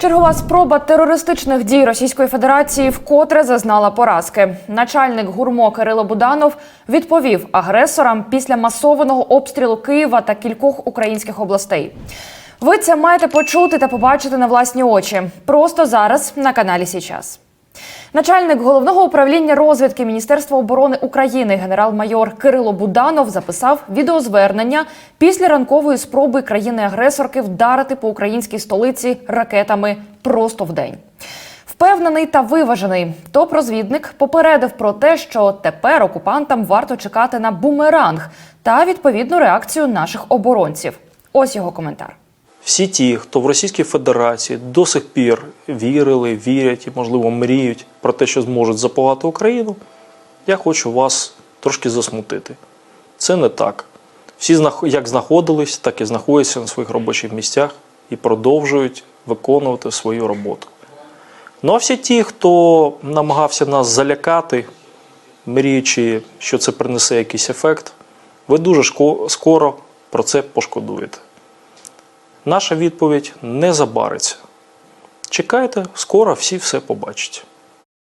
Чергова спроба терористичних дій Російської Федерації вкотре зазнала поразки. Начальник гурмо Кирило Буданов відповів агресорам після масованого обстрілу Києва та кількох українських областей. Ви це маєте почути та побачити на власні очі просто зараз на каналі Січас. Начальник головного управління розвідки Міністерства оборони України генерал-майор Кирило Буданов записав відеозвернення після ранкової спроби країни-агресорки вдарити по українській столиці ракетами просто в день. Впевнений та виважений топ-розвідник попередив про те, що тепер окупантам варто чекати на бумеранг та відповідну реакцію наших оборонців. Ось його коментар. Всі ті, хто в Російській Федерації до сих пір вірили, вірять і, можливо, мріють про те, що зможуть запугати Україну, я хочу вас трошки засмутити. Це не так. Всі як знаходились, так і знаходяться на своїх робочих місцях і продовжують виконувати свою роботу. Ну а всі ті, хто намагався нас залякати, мріючи, що це принесе якийсь ефект, ви дуже скоро про це пошкодуєте. Наша відповідь не забариться. Чекайте, скоро всі все побачать.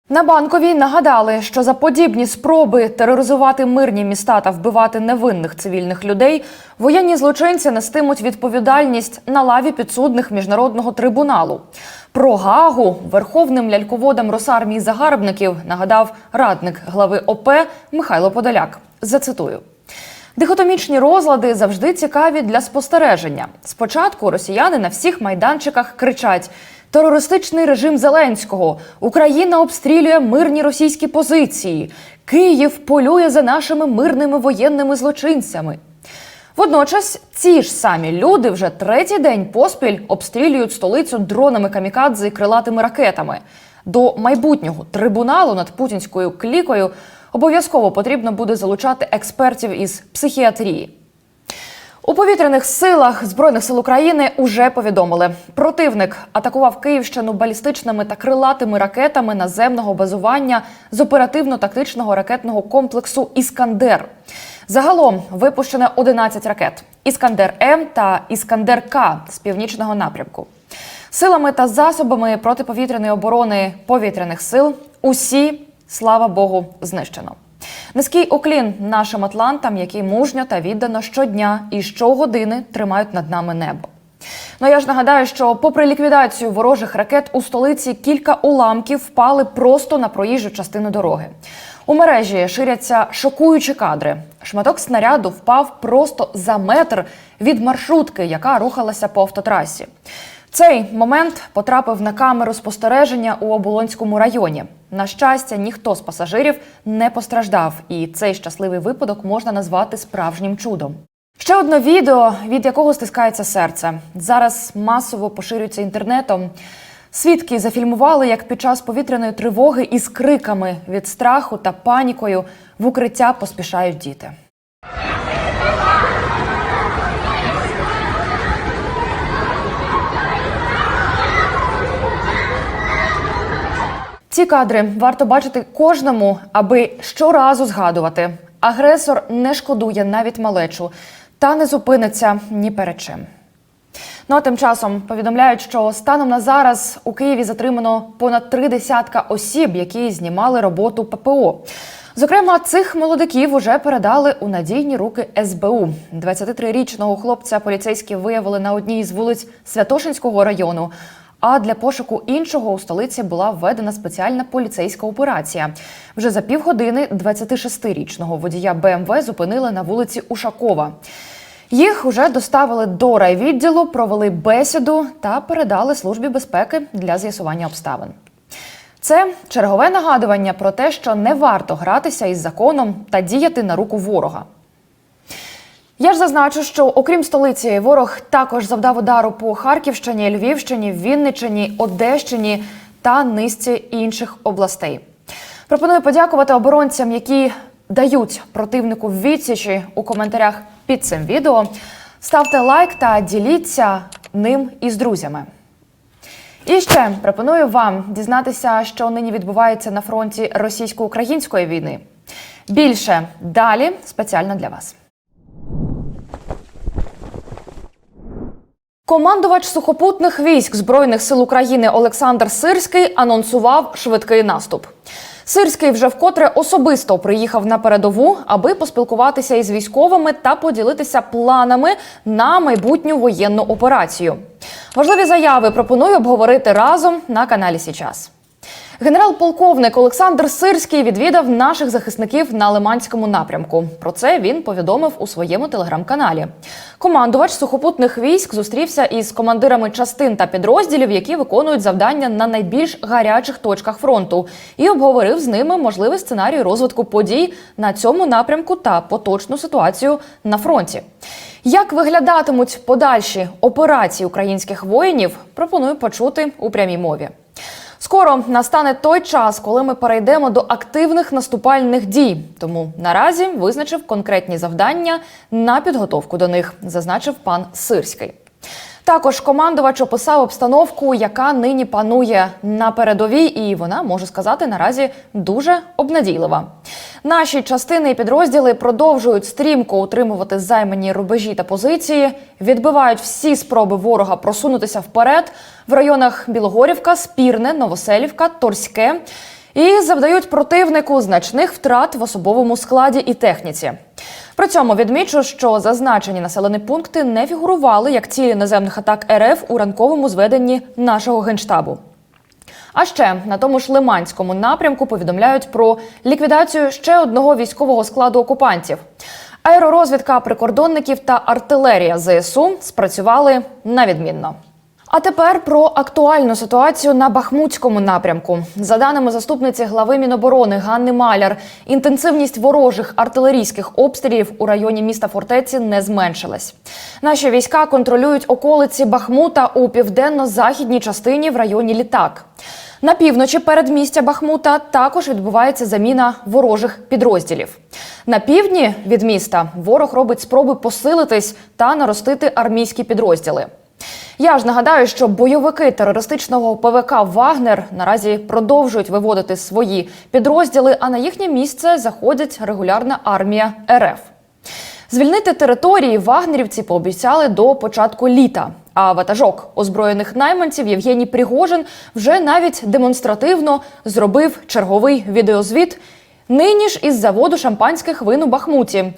На банковій нагадали, що за подібні спроби тероризувати мирні міста та вбивати невинних цивільних людей воєнні злочинці нестимуть відповідальність на лаві підсудних міжнародного трибуналу. Про Гагу верховним ляльководам Росармії загарбників нагадав радник глави ОП Михайло Подоляк. Зацитую. Дихотомічні розлади завжди цікаві для спостереження. Спочатку росіяни на всіх майданчиках кричать: терористичний режим Зеленського, Україна обстрілює мирні російські позиції, Київ полює за нашими мирними воєнними злочинцями. Водночас ці ж самі люди вже третій день поспіль обстрілюють столицю дронами камікадзе і крилатими ракетами. До майбутнього трибуналу над путінською клікою обов'язково потрібно буде залучати експертів із психіатрії. У повітряних силах збройних сил України уже повідомили, противник атакував Київщину балістичними та крилатими ракетами наземного базування з оперативно-тактичного ракетного комплексу Іскандер. Загалом випущено 11 ракет: Іскандер М та Іскандер К з північного напрямку. Силами та засобами протиповітряної оборони повітряних сил усі, слава Богу, знищено. Низький уклін нашим атлантам, які мужньо та віддано щодня і щогодини тримають над нами небо. Ну я ж нагадаю, що попри ліквідацію ворожих ракет у столиці кілька уламків впали просто на проїжджу частину дороги. У мережі ширяться шокуючі кадри. Шматок снаряду впав просто за метр від маршрутки, яка рухалася по автотрасі. Цей момент потрапив на камеру спостереження у Оболонському районі. На щастя, ніхто з пасажирів не постраждав, і цей щасливий випадок можна назвати справжнім чудом. Ще одне відео, від якого стискається серце. Зараз масово поширюється інтернетом. Свідки зафільмували, як під час повітряної тривоги із криками від страху та панікою в укриття поспішають діти. Ці кадри варто бачити кожному, аби щоразу згадувати. Агресор не шкодує навіть малечу та не зупиниться ні перед чим. Ну а тим часом повідомляють, що станом на зараз у Києві затримано понад три десятка осіб, які знімали роботу ППО. Зокрема, цих молодиків уже передали у надійні руки СБУ. 23-річного хлопця поліцейські виявили на одній із вулиць Святошинського району. А для пошуку іншого у столиці була введена спеціальна поліцейська операція. Вже за півгодини 26-річного водія БМВ зупинили на вулиці Ушакова. Їх уже доставили до райвідділу, провели бесіду та передали службі безпеки для з'ясування обставин. Це чергове нагадування про те, що не варто гратися із законом та діяти на руку ворога. Я ж зазначу, що окрім столиці, ворог також завдав удару по Харківщині, Львівщині, Вінниччині, Одещині та низці інших областей. Пропоную подякувати оборонцям, які дають противнику відсічі у коментарях під цим відео. Ставте лайк та діліться ним із друзями. І ще пропоную вам дізнатися, що нині відбувається на фронті російсько-української війни. Більше далі спеціально для вас. Командувач сухопутних військ Збройних сил України Олександр Сирський анонсував швидкий наступ. Сирський вже вкотре особисто приїхав на передову, аби поспілкуватися із військовими та поділитися планами на майбутню воєнну операцію. Важливі заяви пропоную обговорити разом на каналі Січас. Генерал-полковник Олександр Сирський відвідав наших захисників на Лиманському напрямку. Про це він повідомив у своєму телеграм-каналі. Командувач сухопутних військ зустрівся із командирами частин та підрозділів, які виконують завдання на найбільш гарячих точках фронту, і обговорив з ними можливий сценарій розвитку подій на цьому напрямку та поточну ситуацію на фронті. Як виглядатимуть подальші операції українських воїнів, пропоную почути у прямій мові. Скоро настане той час, коли ми перейдемо до активних наступальних дій. Тому наразі визначив конкретні завдання на підготовку до них, зазначив пан Сирський. Також командувач описав обстановку, яка нині панує на передовій, і вона можу сказати наразі дуже обнадійлива. Наші частини і підрозділи продовжують стрімко утримувати займані рубежі та позиції, відбивають всі спроби ворога просунутися вперед в районах Білогорівка, Спірне, Новоселівка, Торське і завдають противнику значних втрат в особовому складі і техніці. При цьому відмічу, що зазначені населені пункти не фігурували як цілі наземних атак РФ у ранковому зведенні нашого генштабу. А ще на тому ж Лиманському напрямку повідомляють про ліквідацію ще одного військового складу окупантів. Аеророзвідка прикордонників та артилерія ЗСУ спрацювали на відмінно. А тепер про актуальну ситуацію на Бахмутському напрямку. За даними заступниці глави Міноборони Ганни Маляр, інтенсивність ворожих артилерійських обстрілів у районі міста фортеці не зменшилась. Наші війська контролюють околиці Бахмута у південно-західній частині в районі Літак. На півночі передмістя Бахмута також відбувається заміна ворожих підрозділів. На півдні від міста ворог робить спроби посилитись та наростити армійські підрозділи. Я ж нагадаю, що бойовики терористичного ПВК Вагнер наразі продовжують виводити свої підрозділи, а на їхнє місце заходить регулярна армія РФ. Звільнити території вагнерівці пообіцяли до початку літа. А ватажок озброєних найманців Євгеній Пригожин вже навіть демонстративно зробив черговий відеозвіт нині ж із заводу шампанських вин у Бахмуті.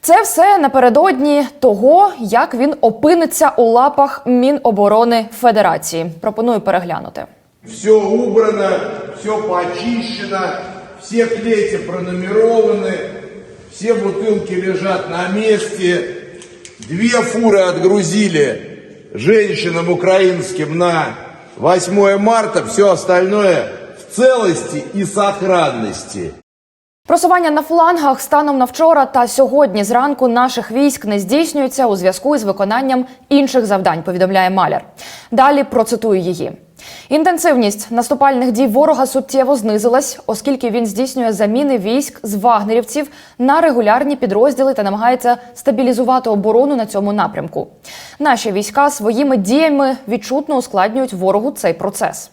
Це все напередодні того, як він опиниться у лапах Міноборони Федерації. Пропоную переглянути. Все убрано, все почищено, все клети пронумерованы, все бутылки лежат на месте. Две фуры отгрузили женщинам украинским на 8 марта, все остальное в целости и сохранности. Просування на флангах станом на вчора та сьогодні зранку наших військ не здійснюється у зв'язку із виконанням інших завдань. Повідомляє Маляр. Далі процитую її. Інтенсивність наступальних дій ворога суттєво знизилась, оскільки він здійснює заміни військ з вагнерівців на регулярні підрозділи та намагається стабілізувати оборону на цьому напрямку. Наші війська своїми діями відчутно ускладнюють ворогу цей процес.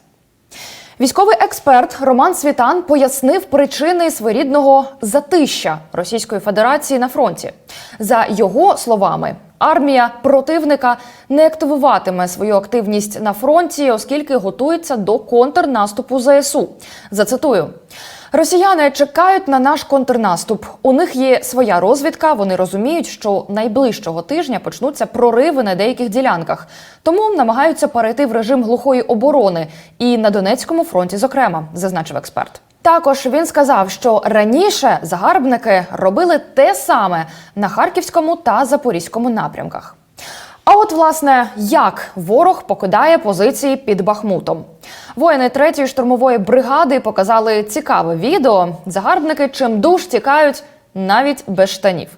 Військовий експерт Роман Світан пояснив причини своєрідного затища Російської Федерації на фронті. За його словами, армія противника не активуватиме свою активність на фронті, оскільки готується до контрнаступу ЗСУ. Зацитую. Росіяни чекають на наш контрнаступ. У них є своя розвідка. Вони розуміють, що найближчого тижня почнуться прориви на деяких ділянках, тому намагаються перейти в режим глухої оборони і на Донецькому фронті, зокрема, зазначив експерт. Також він сказав, що раніше загарбники робили те саме на харківському та запорізькому напрямках. А от, власне, як ворог покидає позиції під Бахмутом. Воїни 3-ї штурмової бригади показали цікаве відео. Загарбники чимдуж тікають навіть без штанів.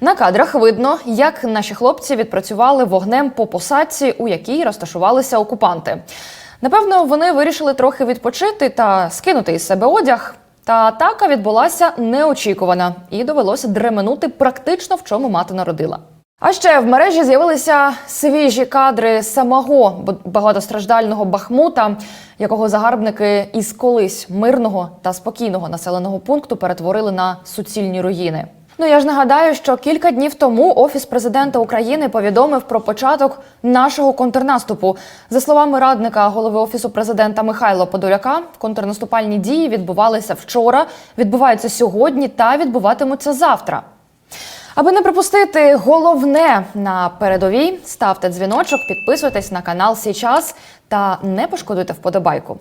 На кадрах видно, як наші хлопці відпрацювали вогнем по посадці, у якій розташувалися окупанти. Напевно, вони вирішили трохи відпочити та скинути із себе одяг. Та атака відбулася неочікувана і довелося дременути практично в чому мати народила. А ще в мережі з'явилися свіжі кадри самого багатостраждального Бахмута, якого загарбники із колись мирного та спокійного населеного пункту перетворили на суцільні руїни. Ну я ж нагадаю, що кілька днів тому офіс президента України повідомив про початок нашого контрнаступу. За словами радника голови офісу президента Михайла Подоляка, контрнаступальні дії відбувалися вчора, відбуваються сьогодні та відбуватимуться завтра. Аби не пропустити головне на передовій, ставте дзвіночок, підписуйтесь на канал Січас та не пошкодуйте вподобайку.